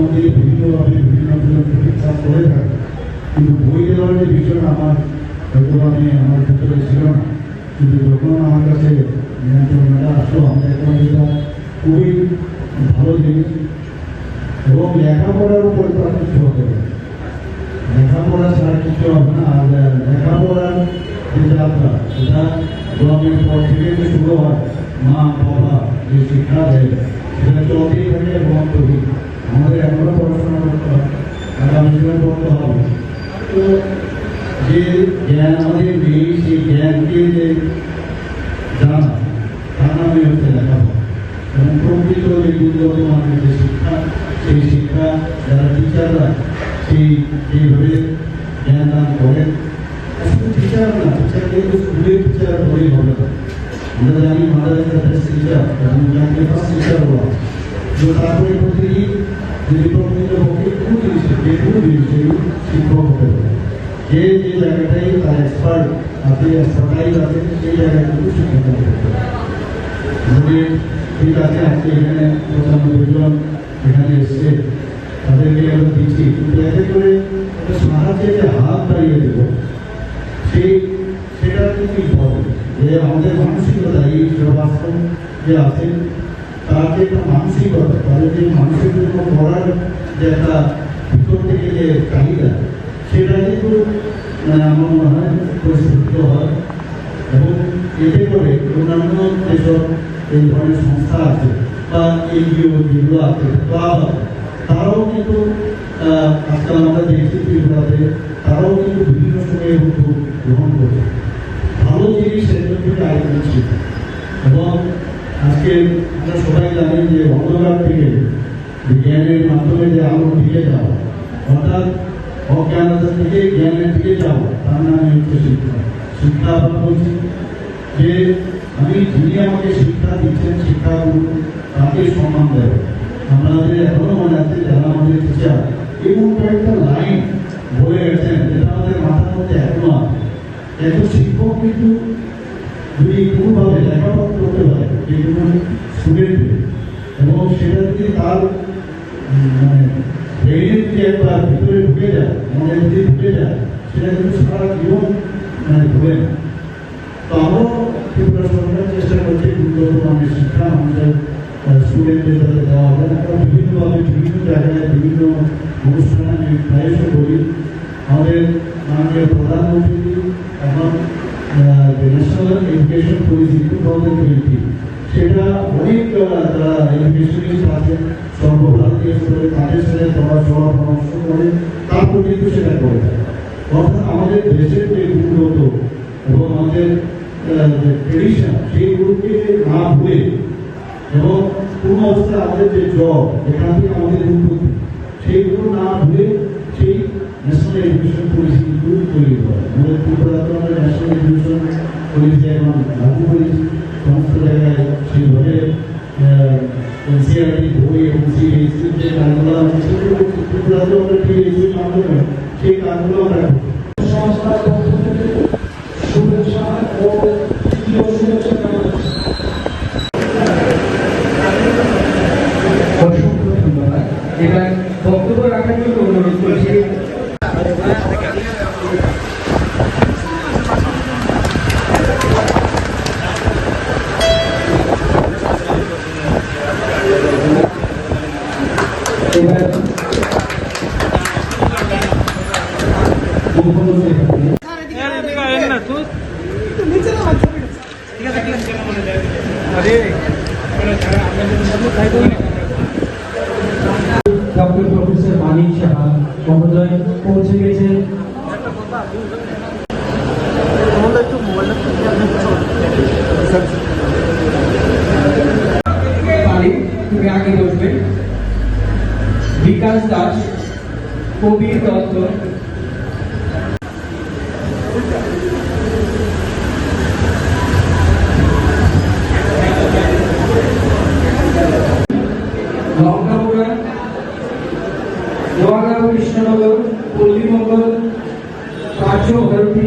মধ্যে বিভিন্নভাবে বিভিন্ন জন চিকিৎসা করে থাকে। কিন্তু বই দেওয়ার যে আমার হয়তো আমি আমার ক্ষেত্রে ছিল না। কিন্তু যখন আমার কাছে নিয়ন্ত্রণটা আসলো, আমি দেখলাম যেটা খুবই ভালো জিনিস। এবং লেখাপড়ার উপর তার কিছু হতে পারে লেখাপড়া ছাড়া কিছু হবে না। আর লেখাপড়ার যে যাত্রা, সেটা জন্মের পর থেকে শুরু হয়। মা, বাবা, যে শিক্ষা দেয় সেটা চলতেই থাকে এবং করি আমাদের এখনও পড়াশোনা করতে হয় আগামী দিনে পড়তে হবে তো যে জ্ঞান আমাদের নেই সেই জ্ঞানকে যে জানা তার নামে হচ্ছে লেখাপড়া এবং প্রকৃত যে গুণগত মানের যে শিক্ষা সেই শিক্ষা যারা টিচাররা সেই যেভাবে জ্ঞান দান করেন শুধু টিচার না টিচার কিন্তু স্কুলের টিচার হলেই হবে না আমরা জানি মাদ্রাসা বেস্ট টিচার এবং জানতে ফার্স্ট টিচার বলা তো তারপরে প্রতিদিন যদি প্রকৃত পক্ষে কোনো জিনিস যে কোনো জিনিস সেই শিক্ষক হতে পারে যে যে জায়গাটাই তার এক্সপার্ট আছে এক্সপার্টাইজ আছে সেই জায়গায় কিন্তু শিক্ষক হতে পারে ঠিক আছে, আজকে এখানে পঁচানব্বই জন এখানে এসছে। তাদেরকে আমরা দিচ্ছি। কিন্তু এতে করে সাহায্যে যে হাত বাড়িয়ে দেব, সেই, সেটা কিন্তু ইম্পর্টেন্ট যে আমাদের মানসিকতা, এই সেবাশ্রম যে আছেন তার যে একটা মানসিকতা, তাদের যে জন্য করার যে একটা ভিতর থেকে যে চাহিদা, সেটা কিন্তু মানে আমার মনে হয় পরিস্ফুটিত হয়। এবং এতে করে অন্যান্য যেসব এই ধরনের সংস্থা আছে বা এনজিও যেগুলো আছে ক্লাব আছে তারাও কিন্তু আজকাল আমরা দেখছি ত্রিপুরাতে তারাও কিন্তু বিভিন্ন সময়ে উদ্যোগ গ্রহণ করছে ভালো জিনিস সেগুলো থেকে আয়োজন ছিল এবং আজকে আমরা সবাই জানি যে অন্ধকার থেকে জ্ঞানের মাধ্যমে যে আলো দিকে যাওয়া অর্থাৎ অজ্ঞানতা থেকে জ্ঞানের দিকে যাওয়া তার নামে হচ্ছে শিক্ষা শিক্ষা বলছি যে আমি যিনি আমাকে শিক্ষা দিচ্ছেন, শিক্ষা তাকে সম্মান দেব আমাদের এখনও মনে আছে যারা আমাদের টিচার এবং কয়েকটা লাইন বলে গেছেন, যেটা আমাদের মাথার মধ্যে এখনও আছে। একজন শিক্ষক কিন্তু যদি কোনোভাবে লেখাপড়া করতে পারে, যে কোনো স্টুডেন্টকে এবং সেটা যদি তার মানে ব্রেনের যদি একবার ভিতরে ঢুকে যায় মনে যদি ঢুকে যায়, সেটা কিন্তু সারা জীবন মানে ভুলে না। তো আমরাও ত্রিপুরা সরকার চেষ্টা করছে উন্নত মানের শিক্ষা আমাদের স্টুডেন্টদের যাতে দেওয়া হবে আমরা বিভিন্নভাবে বিভিন্ন জায়গায় বিভিন্ন অনুষ্ঠানে আমি প্রায়শ করি আমাদের মাননীয় প্রধানমন্ত্রী এখন national education policy two thousand twenty সেটা অনেক যারা এডুকেশনিস্ট আছেন সর্বভারতীয় স্তরে তাদের সাথে সভা সভা পরামর্শ করে তারপর কিন্তু সেটা করে। অর্থাৎ আমাদের দেশের যে গুণগত এবং আমাদের ট্রেডিশন সেইগুলোকে না ভুলে, এবং কোনো অবস্থায় আমাদের যে জব এখান থেকে আমাদের উন্নতি সেইগুলো না ভুলে সেই ন্যাশনাল এডুকেশন পলিসি কিন্তু তৈরি করা। আমাদের ত্রিপুরাতে আমরা ন্যাশনাল এডুকেশন পলিসি এখন লাগু করেছি সমস্ত জায়গায় সেইভাবে এনসিআরটি বই এবং সিএসসি যে কাজগুলো আছে সেগুলো ত্রিপুরাতেও আমরা টিএসসির মাধ্যমে সেই কাজগুলো আমরা ডক্টর প্রফেসর মানিক সাহা মহোদয় পৌঁছে গেছে পারি তুমি আগে বসবে বিকাশ দাস কবির দত্ত। লঙ্কাপুরা কৃষ্ণনগর পল্লীমঙ্গল কার্য ভারতী।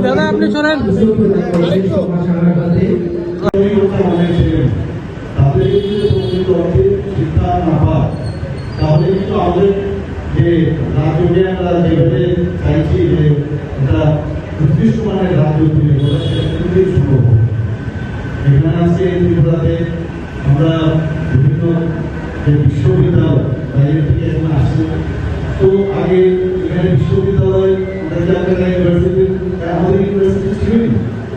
দাদা, আপনি চলেন তাহলে কিন্তু আমাদের যে রাজ্যকে আমরা যেভাবে চাইছি যে একটা উৎকৃষ্ট মানের সম্ভব এখানে আজকে ত্রিপুরাতে আমরা বিভিন্ন যে বিশ্ববিদ্যালয় বাইরে থেকে এখানে আসে তো আগে এখানে বিশ্ববিদ্যালয় আমরা ক্যালকাটা ইউনিভার্সিটি আমাদের ইউনিভার্সিটি ছিল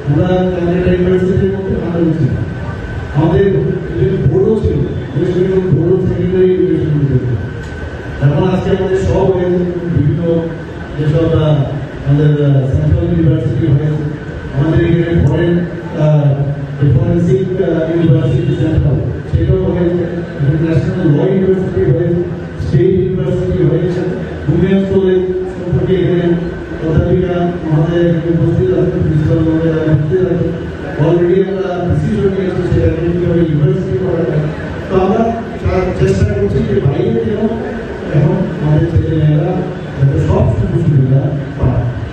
আমরা ক্যালকাটা ইউনিভার্সিটির মধ্যে আমরা ছিল আমাদের যে বোর্ডও ছিল West Bengal board of secondary education এখন আজকে আমাদের সব হয়েছে বিভিন্ন যেসব আমাদের সেন্ট্রাল ইউনিভার্সিটি হয়েছে আমাদের এখানে ফরেন ফরেন্সিক ইউনিভার্সিটি সেন্ট্রাল সেটাও হয়েছে ন্যাশনাল ল ইউনিভার্সিটি হয়েছে স্টেট ইউনিভার্সিটি হয়েছে উমেন্স কলেজ সম্পর্কে এখানে অধ্যাপিকা আমাদের এখানে উপস্থিত আছেন প্রিন্সিপাল মহোদয় উপস্থিত আছেন অলরেডি আমরা ডিসিশন নিয়েছি সেটাকে কীভাবে ইউনিভার্সিটি করা যায় তো আমরা তার চেষ্টা করছি যে বাইরে যেন এখন আমাদের ছেলে মেয়েরা যাতে সব সুযোগ সুবিধা